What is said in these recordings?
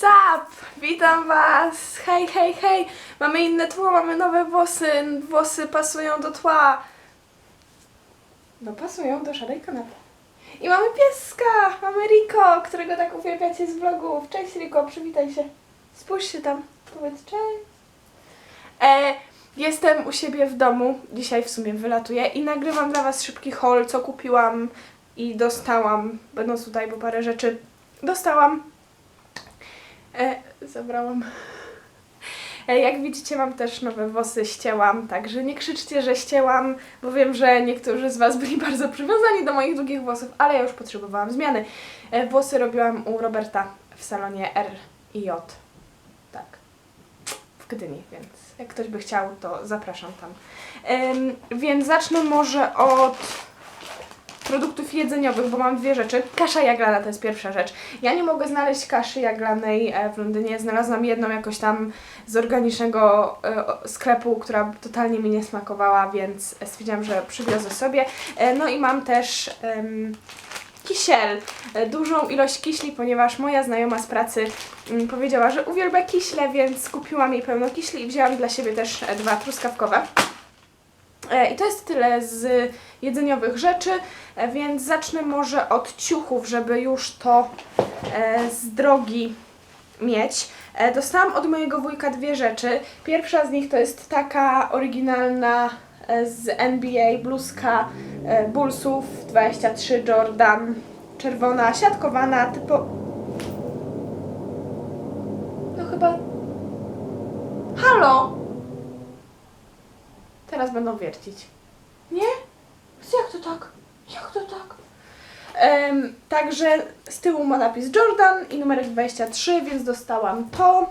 Sup! Witam Was! Hej, hej, hej! Mamy inne tło, mamy nowe włosy. Włosy pasują do tła. No pasują do szarej kanapy. I mamy pieska! Mamy Riko, którego tak uwielbiacie z vlogów. Cześć Riko, przywitaj się. Spójrz się tam. Powiedz cześć. E, jestem u siebie w domu. Dzisiaj w sumie wylatuję i nagrywam dla Was szybki haul, co kupiłam i dostałam, będąc tutaj, bo parę rzeczy dostałam. E, zabrałam. E, jak widzicie, mam też nowe włosy, ścięłam, także nie krzyczcie, że ścięłam, bo wiem, że niektórzy z Was byli bardzo przywiązani do moich długich włosów, ale ja już potrzebowałam zmiany. E, włosy robiłam u Roberta w salonie R i J. Tak. W Gdyni, więc jak ktoś by chciał, to zapraszam tam. Em, więc zacznę może od produktów jedzeniowych, bo mam dwie rzeczy. Kasza jaglana to jest pierwsza rzecz. Ja nie mogę znaleźć kaszy jaglanej e, w Londynie. Znalazłam jedną jakoś tam z organicznego e, sklepu, która totalnie mi nie smakowała, więc stwierdziłam, że przywiozę sobie. E, No i mam też em, kisiel, dużą ilość kiśli, ponieważ moja znajoma z pracy mm, powiedziała, że uwielbia kiśle, więc kupiłam jej pełno kiśli i wzięłam dla siebie też dwa truskawkowe. E, I to jest tyle z jedzeniowych rzeczy, e, więc zacznę może od ciuchów, żeby już to e, z drogi mieć. Dostałam od mojego wujka dwie rzeczy. Pierwsza z nich to jest taka oryginalna z NBA bluzka Bullsów 23 Jordan, czerwona, siatkowana, typo... No chyba... Halo! Teraz będą wiercić. Nie? Jak to tak? Jak to tak? Em, także z tyłu ma napis Jordan i numerek 23, więc dostałam to.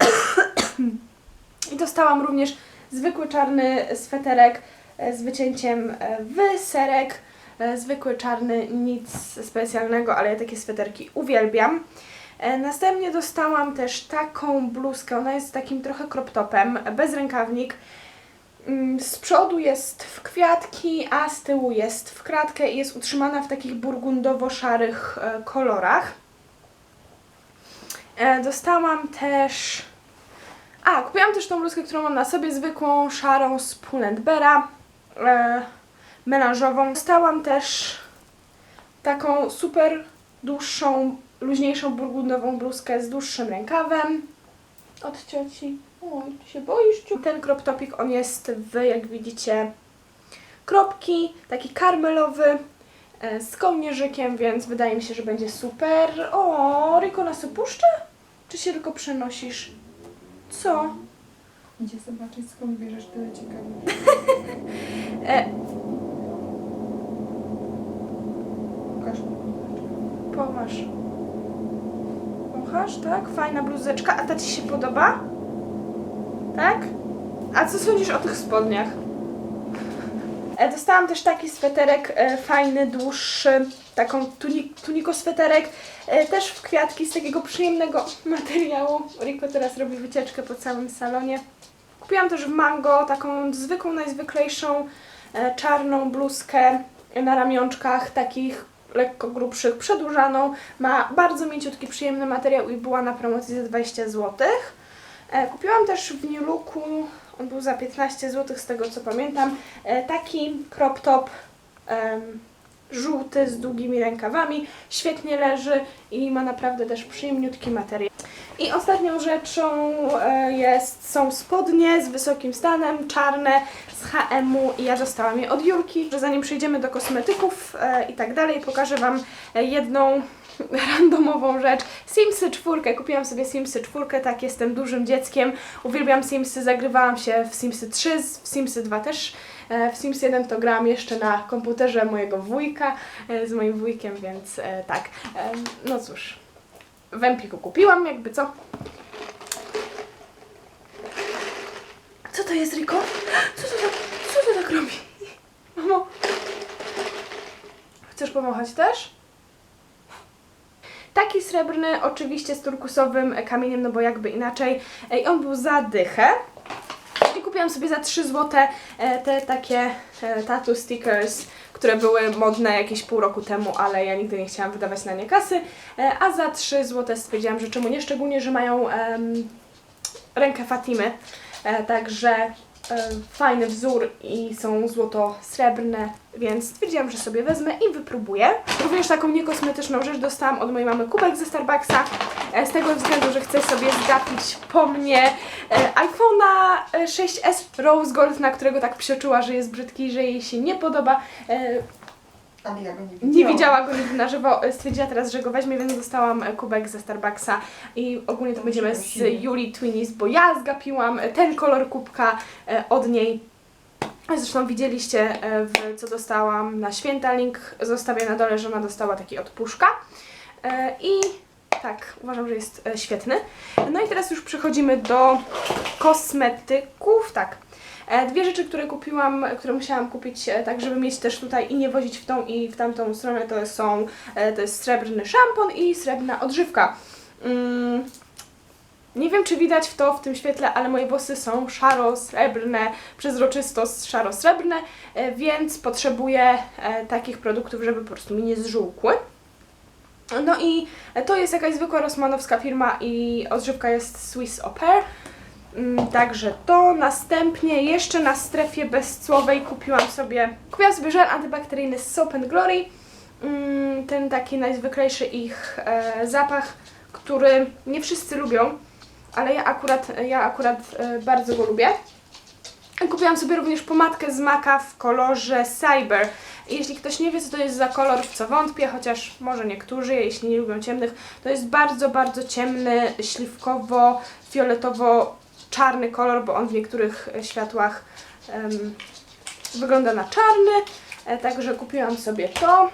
I dostałam również zwykły czarny sweterek e, z wycięciem e, w serek. E, Zwykły czarny, nic specjalnego, ale ja takie sweterki uwielbiam. Następnie dostałam też taką bluzkę, ona jest takim trochę crop topem, bez rękawnik. Mm, Z przodu jest w kwiatki, a z tyłu jest w kratkę i jest utrzymana w takich burgundowo-szarych e, kolorach. E, Dostałam też... A, kupiłam też tą bluzkę, którą mam na sobie, zwykłą, szarą z Pull&Beara, e, melanżową. Dostałam też taką super dłuższą, luźniejszą burgundową bluzkę z dłuższym rękawem od cioci. Oj, ty się boisz? ciu? Ten crop topik, on jest w, jak widzicie, kropki, taki karmelowy, e, z kołnierzykiem, więc wydaje mi się, że będzie super. O, Riko nas opuszcza? Czy się tylko przenosisz? Co? Idzie zobaczyć skąd bierzesz tyle ciekawych. E, Pokaż mi. pomasz. Pochasz, tak? Fajna bluzeczka. A ta Ci się podoba? Tak? A co sądzisz o tych spodniach? E, Dostałam też taki sweterek e, fajny, dłuższy, taką tuni tuniko sweterek, e, też w kwiatki z takiego przyjemnego materiału. Riko teraz robi wycieczkę po całym salonie. Kupiłam też w Mango taką zwykłą, najzwyklejszą e, czarną bluzkę na ramionczkach, takich lekko grubszych, przedłużaną. Ma bardzo mięciutki, przyjemny materiał i była na promocji za 20 zł. E, Kupiłam też w New Looku, on był za 15 zł z tego co pamiętam, e, taki crop top żółty z długimi rękawami. Świetnie leży i ma naprawdę też przyjemniutki materiał. I ostatnią rzeczą e, jest, są spodnie z wysokim stanem, czarne z H&M-u i ja dostałam je od Julki. Zanim przejdziemy do kosmetyków i tak dalej, pokażę Wam jedną randomową rzecz. Simsy 4. Kupiłam sobie Simsy 4, tak jestem dużym dzieckiem. Uwielbiam Simsy, zagrywałam się w Simsy 3, w Simsy 2 też. E, W Sims 1 to grałam jeszcze na komputerze mojego wujka, e, z moim wujkiem, więc e, tak. No cóż, w Empiku kupiłam, jakby co. Co to jest, Riko? Co to tak, co to tak robi? Mamo, chcesz pomachać też? Taki srebrny, oczywiście z turkusowym kamieniem, no bo jakby inaczej. I on był za dychę. I kupiłam sobie za 3 zł e, te takie e, tattoo stickers, które były modne jakieś pół roku temu, ale ja nigdy nie chciałam wydawać na nie kasy, e, a za 3 zł stwierdziłam, że czemu nie, szczególnie, że mają rękę Fatimy, e, także e, fajny wzór i są złoto-srebrne, więc stwierdziłam, że sobie wezmę i wypróbuję. Również taką niekosmetyczną rzecz dostałam od mojej mamy kubek ze Starbucksa, e, z tego względu, że chcę sobie zgapić po mnie e, iPhone'a e, 6s Rose Gold, na którego tak psioczyła, że jest brzydki, że jej się nie podoba. Ale ja go nie widziałam. nie widziała go nigdy na żywo, stwierdziła teraz, że go weźmie, więc dostałam e, kubek ze Starbucksa i ogólnie to będziemy z Prosimy. Juli Twinnies, bo ja zgapiłam e, ten kolor kubka e, od niej. Zresztą widzieliście, co dostałam na święta, link zostawię na dole, że ona dostała taki od puszka. I tak, uważam, że jest świetny. No i teraz już przechodzimy do kosmetyków. Tak, Dwie rzeczy, które kupiłam, które musiałam kupić, e, tak żeby mieć też tutaj i nie wozić w tą i w tamtą stronę, to są, e, to jest srebrny szampon i srebrna odżywka. Mm, nie wiem, czy widać w to w tym świetle, ale moje włosy są szaro-srebrne, przezroczysto szaro-srebrne, e, więc potrzebuję e, takich produktów, żeby po prostu mi nie zżółkły. No i to jest jakaś zwykła rosmanowska firma i odżywka jest Swiss Au Pair. Mm, Także to. Następnie jeszcze na strefie bezcłowej kupiłam sobie, kupiłam sobie żel antybakteryjny z Soap Glory. Mm, Ten taki najzwyklejszy ich e, zapach, który nie wszyscy lubią, ale ja akurat, ja akurat e, bardzo go lubię. Kupiłam sobie również pomadkę z Maka w kolorze Cyber. Jeśli ktoś nie wie, co to jest za kolor, w co wątpię, chociaż może niektórzy, jeśli nie lubią ciemnych, to jest bardzo, bardzo ciemny, śliwkowo-fioletowo-czarny kolor, bo on w niektórych e, światłach em, wygląda na czarny. E, także kupiłam sobie to.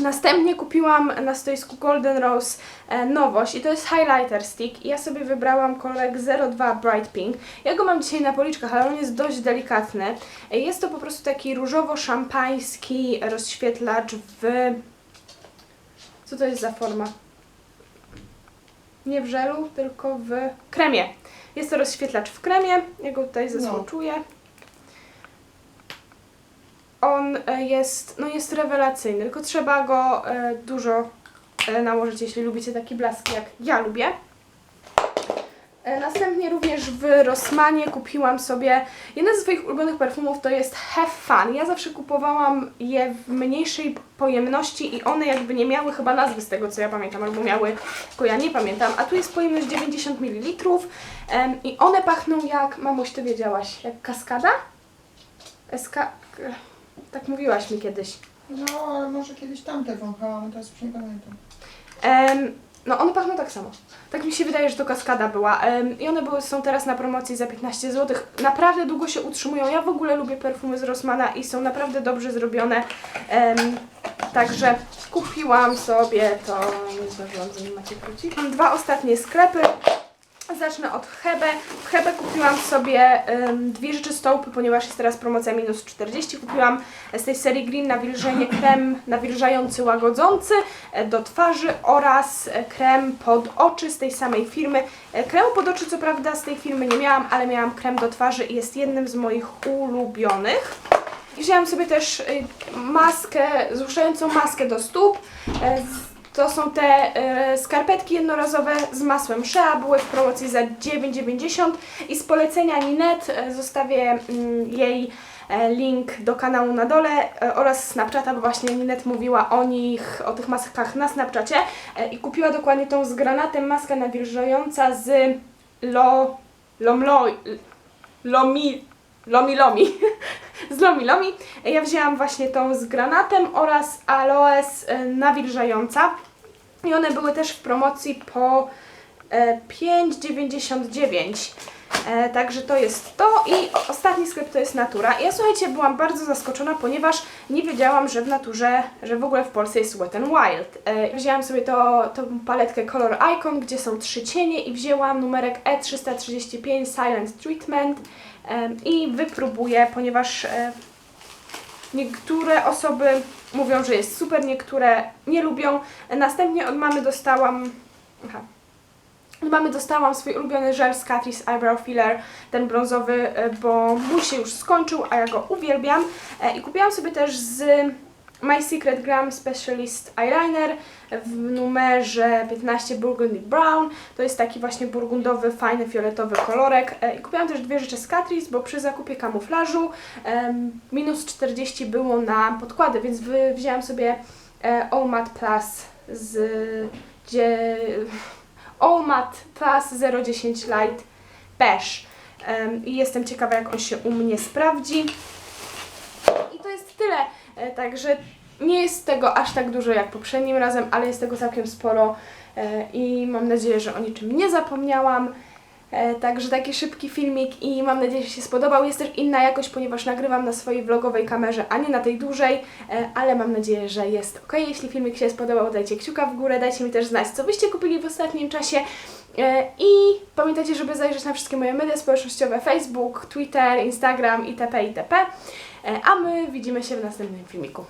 Następnie kupiłam na stoisku Golden Rose e, nowość i to jest highlighter stick ja sobie wybrałam kolorek 02 Bright Pink. Ja go mam dzisiaj na policzkach, ale on jest dość delikatny. Jest to po prostu taki różowo-szampański rozświetlacz w... Co to jest za forma? Nie w żelu, tylko w kremie. Jest to rozświetlacz w kremie, ja go tutaj zasłoczuję. On e, jest, no jest rewelacyjny, tylko trzeba go e, dużo e, nałożyć, jeśli lubicie taki blask jak ja lubię. E, Następnie również w Rossmanie kupiłam sobie jeden ze swoich ulubionych perfumów to jest Have Fun. Ja zawsze kupowałam je w mniejszej pojemności i one jakby nie miały chyba nazwy z tego co ja pamiętam, albo miały, tylko ja nie pamiętam. A tu jest pojemność 90 ml em, i one pachną jak, mamuś ty wiedziałaś, jak kaskada? Eska... Tak mówiłaś mi kiedyś. No, ale może kiedyś tamte wąchałam, teraz już nie pamiętam. Em, no one pachną tak samo. Tak mi się wydaje, że to kaskada była. Em, I one były, są teraz na promocji za 15 zł. Naprawdę długo się utrzymują. Ja w ogóle lubię perfumy z Rossmana i są naprawdę dobrze zrobione. Em, także kupiłam sobie to. Nie zdążyłam, zanim macie wrócić. Mam dwa ostatnie sklepy. Zacznę od Hebe. W Hebe kupiłam sobie em, dwie rzeczy z ponieważ jest teraz promocja minus 40. Kupiłam z tej serii Green nawilżenie krem nawilżający, łagodzący e, do twarzy oraz e, krem pod oczy z tej samej firmy. E, Kremu pod oczy co prawda z tej firmy nie miałam, ale miałam krem do twarzy i jest jednym z moich ulubionych. I wzięłam sobie też y, maskę, zruszającą maskę do stóp. To są te e, skarpetki jednorazowe z masłem Shea, były w promocji za 9,90 i z polecenia Ninette e, zostawię mm, jej e, link do kanału na dole oraz Snapchata, bo właśnie Ninette mówiła o nich, o tych maskach na Snapchacie i kupiła dokładnie tą z granatem maskę nawilżająca z Lo... Lomlo... Lomi... Lomi Lomi. z Lomi Lomi. Ja wzięłam właśnie tą z granatem oraz aloes e, nawilżająca. I one były też w promocji po e, 5,99. E, także to jest to i ostatni sklep to jest Natura. Ja słuchajcie, byłam bardzo zaskoczona, ponieważ nie wiedziałam, że w Naturze, że w ogóle w Polsce jest Wet n Wild. E, wzięłam sobie to, tą paletkę Color Icon, gdzie są trzy cienie i wzięłam numerek E E335 Silent Treatment i wypróbuję, ponieważ e, niektóre osoby mówią, że jest super, niektóre nie lubią. Następnie od mamy dostałam... Aha. Mamy, dostałam swój ulubiony żel z Catrice Eyebrow Filler, ten brązowy, e, bo mój się już skończył, a ja go uwielbiam. E, I kupiłam sobie też z My Secret Glam Specialist Eyeliner w numerze 15 Burgundy Brown. To jest taki właśnie burgundowy, fajny, fioletowy kolorek. E, I kupiłam też dwie rzeczy z Catrice, bo przy zakupie kamuflażu minus 40 było na podkłady, więc wzięłam sobie e, All Matte Plus z... Gdzie, All Matte Plus 010 Light Beige. I jestem ciekawa, jak on się u mnie sprawdzi. I to jest tyle. E, Także nie jest tego aż tak dużo jak poprzednim razem, ale jest tego całkiem sporo e, i mam nadzieję, że o niczym nie zapomniałam. E, Także taki szybki filmik i mam nadzieję, że się spodobał. Jest też inna jakość, ponieważ nagrywam na swojej vlogowej kamerze, a nie na tej dużej, e, ale mam nadzieję, że jest ok. Jeśli filmik się spodobał, dajcie kciuka w górę, dajcie mi też znać, co byście kupili w ostatnim czasie. E, I pamiętajcie, żeby zajrzeć na wszystkie moje media społecznościowe: Facebook, Twitter, Instagram itp. itp. E, A my widzimy się w następnym filmiku.